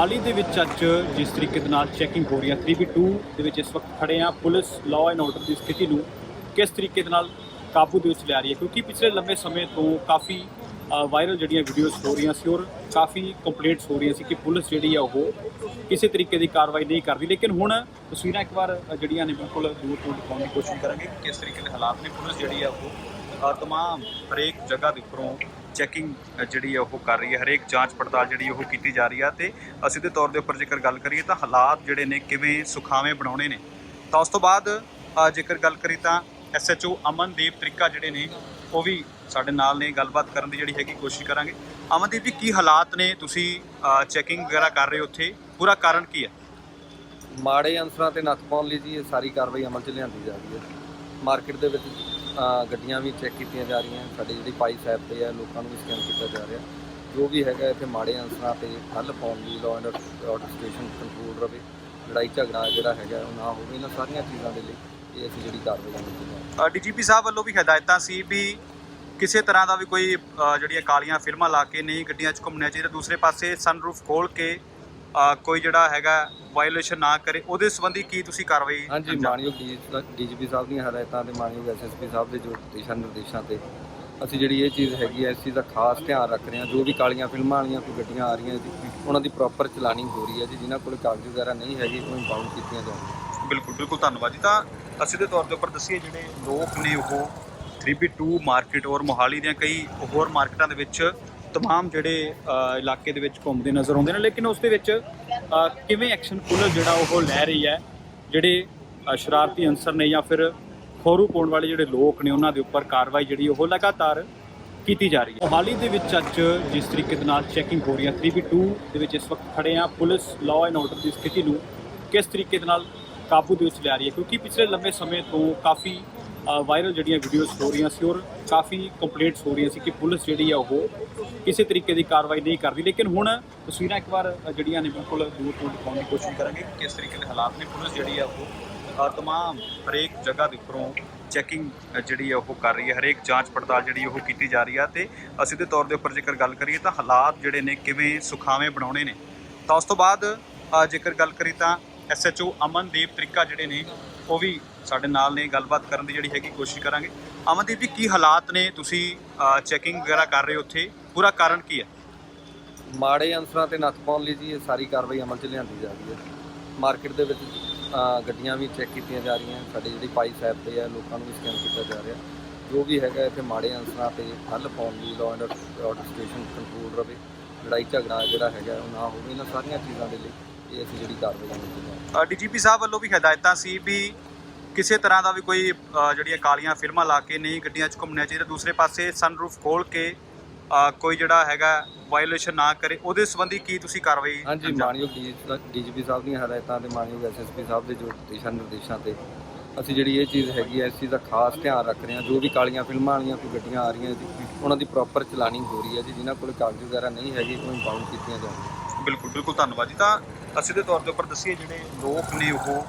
ਮੋਹਾਲੀ ਦੇ ਵਿੱਚ ਅੱਜ ਜਿਸ ਤਰੀਕੇ ਦੇ ਨਾਲ ਚੈਕਿੰਗ ਹੋ ਰਹੀ ਹੈ 3B2 ਦੇ ਵਿੱਚ ਇਸ ਵਕਤ ਖੜੇ ਆ ਪੁਲਿਸ ਲਾਅ ਐਂਡ ਆਰਡਰ ਦੀ ਸਥਿਤੀ ਨੂੰ ਕਿਸ ਤਰੀਕੇ ਦੇ ਨਾਲ ਕਾਬੂ ਦੇ ਵਿੱਚ ਲਿਆ ਰਹੀ ਹੈ? ਕਿਉਂਕਿ ਪਿਛਲੇ ਲੰਬੇ ਸਮੇਂ ਤੋਂ ਕਾਫੀ ਵਾਇਰਲ ਜਿਹੜੀਆਂ ਵੀਡੀਓਜ਼ ਹੋ ਰਹੀਆਂ ਸੀ ਔਰ ਕਾਫੀ ਕੰਪਲੇਂਟਸ ਹੋ ਰਹੀਆਂ ਸੀ ਕਿ ਪੁਲਿਸ ਜਿਹੜੀ ਆ ਉਹ ਕਿਸੇ ਤਰੀਕੇ ਦੀ ਕਾਰਵਾਈ ਨਹੀਂ ਕਰਦੀ ਲੇਕਿਨ ਹੁਣ ਤਸਵੀਰਾਂ ਇੱਕ ਵਾਰ ਜਿਹੜੀਆਂ ਨੇ ਬਿਲਕੁਲ ਦੂਰ ਤੋਂ ਦਿਖਾਉਣ ਦੀ ਕੋਸ਼ਿਸ਼ ਕਰਾਂਗੇ ਕਿ ਕਿਸ ਤਰੀਕੇ ਦੇ ਹਾਲਾਤ ਨੇ ਪੁਲਿਸ ਜਿਹੜੀ ਆ ਉਹ ਤਮਾਮ ਹਰੇਕ ਜਗ੍ਹਾ ਦੇ ਉੱਪਰੋਂ ਚੈਕਿੰਗ ਜਿਹੜੀ ਹੈ ਉਹ ਕਰ ਰਹੀ ਹੈ, ਹਰੇਕ ਜਾਂਚ ਪੜਤਾਲ ਜਿਹੜੀ ਉਹ ਕੀਤੀ ਜਾ ਰਹੀ ਹੈ ਤੇ ਅਸੀਂ ਦੇ ਤੌਰ ਦੇ ਉੱਪਰ ਜੇਕਰ ਗੱਲ ਕਰੀਏ ਤਾਂ ਹਾਲਾਤ ਜਿਹੜੇ ਨੇ ਕਿਵੇਂ ਸੁਖਾਵੇਂ ਬਣਾਉਣੇ ਨੇ। ਤਾਂ ਉਸ ਤੋਂ ਬਾਅਦ ਜੇਕਰ ਗੱਲ ਕਰੀ ਤਾਂ ਐਸਐਚਓ ਅਮਨਦੀਪ ਤਰੀਕਾ ਜਿਹੜੇ ਨੇ, ਉਹ ਵੀ ਸਾਡੇ ਨਾਲ ਨੇ, ਗੱਲਬਾਤ ਕਰਨ ਦੀ ਜਿਹੜੀ ਹੈਗੀ ਕੋਸ਼ਿਸ਼ ਕਰਾਂਗੇ। ਅਮਨਦੀਪ ਜੀ, ਕੀ ਹਾਲਾਤ ਨੇ ਤੁਸੀਂ ਚੈਕਿੰਗ ਵਗੈਰਾ ਕਰ ਰਹੇ ਹੋ ਉੱਥੇ? ਪੂਰਾ ਕਾਰਨ ਕੀ ਹੈ? ਮਾੜੇ ਅਨਸਰਾਂ ਤੇ ਨੱਥ ਪਾਉਣ ਲਈ ਜੀ ਇਹ ਸਾਰੀ ਕਾਰਵਾਈ ਅਮਲ 'ਚ ਲਿਆਂਦੀ ਜਾ ਰਹੀ ਹੈ। ਮਾਰਕੀਟ ਦੇ ਵਿੱਚ ਗੱਡੀਆਂ ਵੀ ਚੈੱਕ ਕੀਤੀਆਂ ਜਾ ਰਹੀਆਂ। ਸਾਡੀ ਜਿਹੜੀ ਪਾਈ ਸਾਹਿਬ ਤੇ ਹੈ ਲੋਕਾਂ ਨੂੰ ਵੀ ਸਕੈਨ ਕੀਤਾ ਜਾ ਰਿਹਾ। ਜੋ ਵੀ ਹੈਗਾ ਇੱਥੇ ਮਾੜੇ ਅਨਸਰਾਂ ਤੇ ਹੱਲ ਪਾਉਣ ਲਈ law and order station control ਰਵੇ, ਲੜਾਈ ਝਗੜਾ ਜਿਹੜਾ ਹੈਗਾ, ਉਹ ਨਾ ਹੋਵੇ, ਇਹਨਾਂ ਸਾਰੀਆਂ ਚੀਜ਼ਾਂ ਦੇ ਲਈ ਇਹ ਅਸੀਂ ਜਿਹੜੀ ਕਾਰਵਾਈ ਅਮਲ 'ਚ ਲਿਆਂਦੀ ਡੀਜੀਪੀ ਸਾਹਿਬ ਵੱਲੋਂ ਵੀ ਹਦਾਇਤਾਂ ਸੀ ਵੀ ਕਿਸੇ ਤਰ੍ਹਾਂ ਦਾ ਵੀ ਕੋਈ ਜਿਹੜੀਆਂ ਕਾਲੀਆਂ ਫਿਲਮਾਂ ਲਾ ਕੇ ਨਹੀਂ ਗੱਡੀਆਂ 'ਚ ਘੁੰਮਣਾ ਚਾਹੀਦਾ ਦੂਸਰੇ ਪਾਸੇ ਸਨਰੂਫ ਖੋਲ ਕੇ ਕੋਈ ਜਿਹੜਾ ਹੈਗਾ ਵਾਇਓਲੇਸ਼ਨ ਨਾ ਕਰੇ ਉਹਦੇ ਸੰਬੰਧੀ ਕੀ ਤੁਸੀਂ ਕਾਰਵਾਈ ਹਾਂਜੀ ਮਾਨਯੋਗ ਡੀਜੀਪੀ ਸਾਹਿਬ ਦੀਆਂ ਹਦਾਇਤਾਂ ਤੇ ਮਾਨਯੋਗ ਐਸਐਸਪੀ ਸਾਹਿਬ ਦੇ ਜੋ ਦਿਸ਼ਾ ਨਿਰਦੇਸ਼ਾਂ ਤੇ ਅਸੀਂ ਜਿਹੜੀ ਇਹ ਚੀਜ਼ ਹੈਗੀ ਹੈ ਇਸ ਚੀਜ਼ ਦਾ ਖਾਸ ਧਿਆਨ ਰੱਖ ਰਹੇ ਹਾਂ। ਜੋ ਵੀ ਕਾਲੀਆਂ ਫਿਲਮਾਂ ਵਾਲੀਆਂ ਕੋਈ ਗੱਡੀਆਂ ਆ ਰਹੀਆਂ ਜੀ ਉਹਨਾਂ ਦੀ ਪ੍ਰੋਪਰ ਚਲਾਨੀ ਹੋ ਰਹੀ ਹੈ ਜੀ ਜਿਨ੍ਹਾਂ ਕੋਲ ਕਾਗਜ਼ ਵਗੈਰਾ ਨਹੀਂ ਹੈਗੇ ਉਹ ਇੰਪਾਊਂਡ ਕੀਤੀਆਂ ਜਾਣ। ਬਿਲਕੁਲ ਬਿਲਕੁਲ ਧੰਨਵਾਦ ਜੀ। ਤਾਂ ਅਸੀਂ ਦੇ ਤੌਰ ਦੇ ਉੱਪਰ ਦੱਸੀਏ ਜਿਹੜੇ ਲੋਕ ਨੇ ਉਹ 3B2 ਮਾਰਕੀਟ ਔਰ ਮੋਹਾਲੀ ਦੀਆਂ ਕਈ ਹੋਰ ਮਾਰਕੀਟਾਂ ਦੇ ਵਿੱਚ ਤਮਾਮ ਜਿਹੜੇ ਇਲਾਕੇ ਦੇ ਵਿੱਚ ਘੁੰਮਦੇ ਨਜ਼ਰ ਆਉਂਦੇ ਨੇ ਲੇਕਿਨ ਉਸ ਦੇ ਵਿੱਚ ਕਿਵੇਂ ਐਕਸ਼ਨ ਪੁਲਿਸ ਜਿਹੜਾ ਉਹ ਲੈ ਰਹੀ ਹੈ ਜਿਹੜੇ ਸ਼ਰਾਰਤੀ ਅਨਸਰ ਨੇ ਜਾਂ ਫਿਰ ਖੋਰੂ ਪਾਉਣ ਵਾਲੇ ਜਿਹੜੇ ਲੋਕ ਨੇ ਉਹਨਾਂ ਦੇ ਉੱਪਰ ਕਾਰਵਾਈ ਜਿਹੜੀ ਉਹ ਲਗਾਤਾਰ ਕੀਤੀ ਜਾ ਰਹੀ ਹੈ ਮੋਹਾਲੀ ਦੇ ਵਿੱਚ ਅੱਜ ਜਿਸ ਤਰੀਕੇ ਦੇ ਨਾਲ ਚੈਕਿੰਗ ਹੋ ਰਹੀ ਹੈ 3B2 ਦੇ ਵਿੱਚ ਇਸ ਵਕਤ ਖੜੇ ਆ ਪੁਲਿਸ ਲਾਅ ਐਂਡ ਆਰਡਰ ਦੀ ਸਥਿਤੀ ਨੂੰ ਕਿਸ ਤਰੀਕੇ ਦੇ ਨਾਲ ਕਾਬੂ ਦੇ ਵਿੱਚ ਲਿਆ ਰਹੀ ਹੈ ਕਿਉਂਕਿ ਪਿਛਲੇ ਲੰਬੇ ਸਮੇਂ ਤੋਂ ਕਾਫੀ ਵਾਇਰਲ ਜਿਹੜੀਆਂ ਵੀਡੀਓਜ਼ ਹੋ ਰਹੀਆਂ ਸੀ ਔਰ ਕਾਫੀ ਕੰਪਲੇਂਟਸ ਹੋ ਰਹੀਆਂ ਸੀ ਕਿ ਪੁਲਿਸ ਜਿਹੜੀ ਆ ਉਹ ਕਿਸੇ ਤਰੀਕੇ ਦੀ ਕਾਰਵਾਈ ਨਹੀਂ ਕਰਦੀ। ਲੇਕਿਨ ਹੁਣ ਤਸਵੀਰਾਂ ਇੱਕ ਵਾਰ ਜਿਹੜੀਆਂ ਨੇ ਬਿਲਕੁਲ ਦੂਰ ਤੋਂ ਦਿਖਾਉਣ ਦੀ ਕੋਸ਼ਿਸ਼ ਕਰਾਂਗੇ ਕਿ ਕਿਸ ਤਰੀਕੇ ਦੇ ਹਾਲਾਤ ਨੇ। ਪੁਲਿਸ ਜਿਹੜੀ ਆ ਉਹ ਤਮਾਮ ਹਰੇਕ ਜਗ੍ਹਾ ਦੇ ਉੱਪਰੋਂ ਚੈਕਿੰਗ ਜਿਹੜੀ ਆ ਉਹ ਕਰ ਰਹੀ ਹੈ। ਹਰੇਕ ਜਾਂਚ ਪੜਤਾਲ ਜਿਹੜੀ ਉਹ ਕੀਤੀ ਜਾ ਰਹੀ ਆ ਤੇ ਅਸੀਂ ਦੇ ਤੌਰ ਦੇ ਉੱਪਰ ਜੇਕਰ ਗੱਲ ਕਰੀਏ ਤਾਂ ਹਾਲਾਤ ਜਿਹੜੇ ਨੇ ਕਿਵੇਂ ਸੁਖਾਵੇਂ ਬਣਾਉਣੇ ਨੇ। ਤਾਂ ਉਸ ਤੋਂ ਬਾਅਦ ਜੇਕਰ ਗੱਲ ਕਰੀ ਤਾਂ ਐਸਐਚਓ ਅਮਨਦੀਪ ਤ੍ਰਿਕਾ ਜਿਹੜੇ ਨੇ, ਉਹ ਵੀ ਸਾਡੇ ਨਾਲ ਨੇ ਗੱਲਬਾਤ ਕਰਨ ਦੀ ਜਿਹੜੀ ਹੈਗੀ ਕੋਸ਼ਿਸ਼ ਕਰਾਂਗੇ। ਅਮਨਦੀਪ ਜੀ ਕੀ ਹਾਲਾਤ ਨੇ? ਤੁਸੀਂ ਚੈਕਿੰਗ ਵਗੈਰਾ ਕਰ ਰਹੇ ਹੋ ਉੱਥੇ। ਪੂਰਾ ਕਾਰਨ ਕੀ ਹੈ? ਮਾੜੇ ਅਨਸਰਾਂ ਤੇ ਨੱਥ ਪਾਉਣ ਲਈ ਜੀ ਇਹ ਸਾਰੀ ਕਾਰਵਾਈ ਅਮਲ 'ਚ ਲਿਆਂਦੀ ਜਾ ਰਹੀ ਹੈ। ਮਾਰਕੀਟ ਦੇ ਵਿੱਚ ਗੱਡੀਆਂ ਵੀ ਚੈੱਕ ਕੀਤੀਆਂ ਜਾ ਰਹੀਆਂ। ਸਾਡੀ ਜਿਹੜੀ ਪਾਈ ਸਾਹਿਬ ਤੇ ਹੈ ਲੋਕਾਂ ਨੂੰ ਵੀ ਸਕੈਨ ਕੀਤਾ ਜਾ ਰਿਹਾ। ਜੋ ਵੀ ਹੈਗਾ ਇੱਥੇ ਮਾੜੇ ਅਨਸਰਾਂ ਤੇ ਹੱਲ ਪਾਉਣ ਲਈ law and order station control ਰਵੇ। ਲੜਾਈ ਝਗੜਾ ਜਿਹੜਾ ਹੈਗਾ ਉਹ ਨਾ ਹੋਵੇ। ਇਹਨਾਂ ਸਾਰੀਆਂ ਚੀਜ਼ਾਂ ਦੇ ਲਈ ਇਹ ਅਸੀਂ ਜਿਹੜੀ ਕਾਰਵਾਈ 'ਚ ਲਿਆਂਦੀ ਡੀਜੀਪੀ ਸਾਹਿਬ ਵੱਲੋਂ ਵੀ ਹਦਾਇਤਾਂ ਸੀ ਵੀ ਕਿਸੇ ਤਰ੍ਹਾਂ ਦਾ ਵੀ ਕੋਈ ਜਿਹੜੀਆਂ ਕਾਲੀਆਂ ਫਿਲਮਾਂ ਲਾ ਕੇ ਨਹੀਂ ਗੱਡੀਆਂ 'ਚ ਘੁੰਮਣਾ ਚਾਹੀਦਾ। ਦੂਸਰੇ ਪਾਸੇ ਸਨਰੂਫ ਖੋਲ ਕੇ ਕੋਈ ਜਿਹੜਾ ਹੈਗਾ ਵਾਇਓਲੇਸ਼ਨ ਨਾ ਕਰੇ ਉਹਦੇ ਸੰਬੰਧੀ ਕੀ ਤੁਸੀਂ ਕਾਰਵਾਈ ਹਾਂਜੀ ਮਾਨਯੋਗ ਡੀਜੀਪੀ ਸਾਹਿਬ ਦੀਆਂ ਹਦਾਇਤਾਂ ਤੇ ਮਾਨਯੋਗ ਐਸਐਸਪੀ ਸਾਹਿਬ ਦੇ ਜੋ ਦਿਸ਼ਾ ਨਿਰਦੇਸ਼ਾਂ ਤੇ ਅਸੀਂ ਜਿਹੜੀ ਇਹ ਚੀਜ਼ ਹੈਗੀ ਹੈ ਇਸ ਚੀਜ਼ ਦਾ ਖਾਸ ਧਿਆਨ ਰੱਖ ਰਹੇ ਹਾਂ। ਜੋ ਵੀ ਕਾਲੀਆਂ ਫਿਲਮਾਂ ਵਾਲੀਆਂ ਕੋਈ ਗੱਡੀਆਂ ਆ ਰਹੀਆਂ ਜੀ ਉਹਨਾਂ ਦੀ ਪ੍ਰੋਪਰ ਚਲਾਨੀ ਹੋ ਰਹੀ ਹੈ ਜੀ ਜਿਨ੍ਹਾਂ ਕੋਲ ਕਾਗਜ਼ ਵਗੈਰਾ ਨਹੀਂ ਹੈਗੇ ਉਹ ਇੰਪਾਊਂਡ ਕੀਤੀਆਂ ਜਾਣ। ਬਿਲਕੁਲ ਬਿਲਕੁਲ ਧੰਨਵਾਦ ਜੀ। ਤਾਂ ਅਸੀਂ ਦੇ ਤੌਰ ਦੇ ਉੱਪਰ ਦੱਸੀਏ ਜਿਹੜੇ ਲੋਕ ਨੇ ਉਹ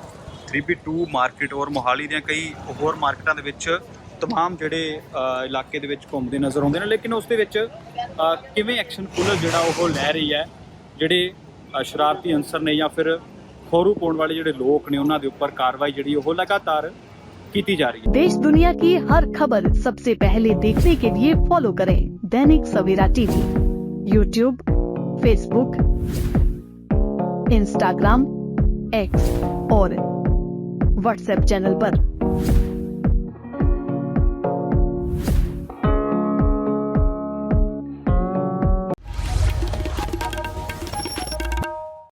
3B2 ਮਾਰਕੀਟ ਔਰ ਮੋਹਾਲੀ ਦੀਆਂ ਕਈ ਹੋਰ ਮਾਰਕੀਟਾਂ ਦੇ ਵਿੱਚ ਤਮਾਮ ਜਿਹੜੇ ਅ, ਇਲਾਕੇ ਦੇ ਵਿੱਚ ਘੁੰਮਦੇ ਨਜ਼ਰ ਆਉਂਦੇ ਨੇ ਲੇਕਿਨ ਉਸ ਦੇ ਵਿੱਚ ਅ, ਕਿਵੇਂ ਐਕਸ਼ਨ ਪੁਲਿਸ ਜਿਹੜਾ ਉਹ ਲੈ ਰਹੀ ਹੈ ਜਿਹੜੇ ਅ, ਸ਼ਰਾਰਤੀ ਅਨਸਰ ਨੇ ਜਾਂ ਫਿਰ ਖੋਰੂ ਪਾਉਣ ਵਾਲੇ ਜਿਹੜੇ ਲੋਕ ਨੇ ਉਹਨਾਂ ਦੇ ਉੱਪਰ ਕਾਰਵਾਈ ਜਿਹੜੀ ਉਹ ਲਗਾਤਾਰ ਕੀਤੀ ਜਾ ਰਹੀ ਹੈ देश दुनिया की हर खबर सबसे पहले देखने के लिए फॉलो करें Dainik Savera TV YouTube Facebook Instagram X और व्हाट्सएप चैनल पर।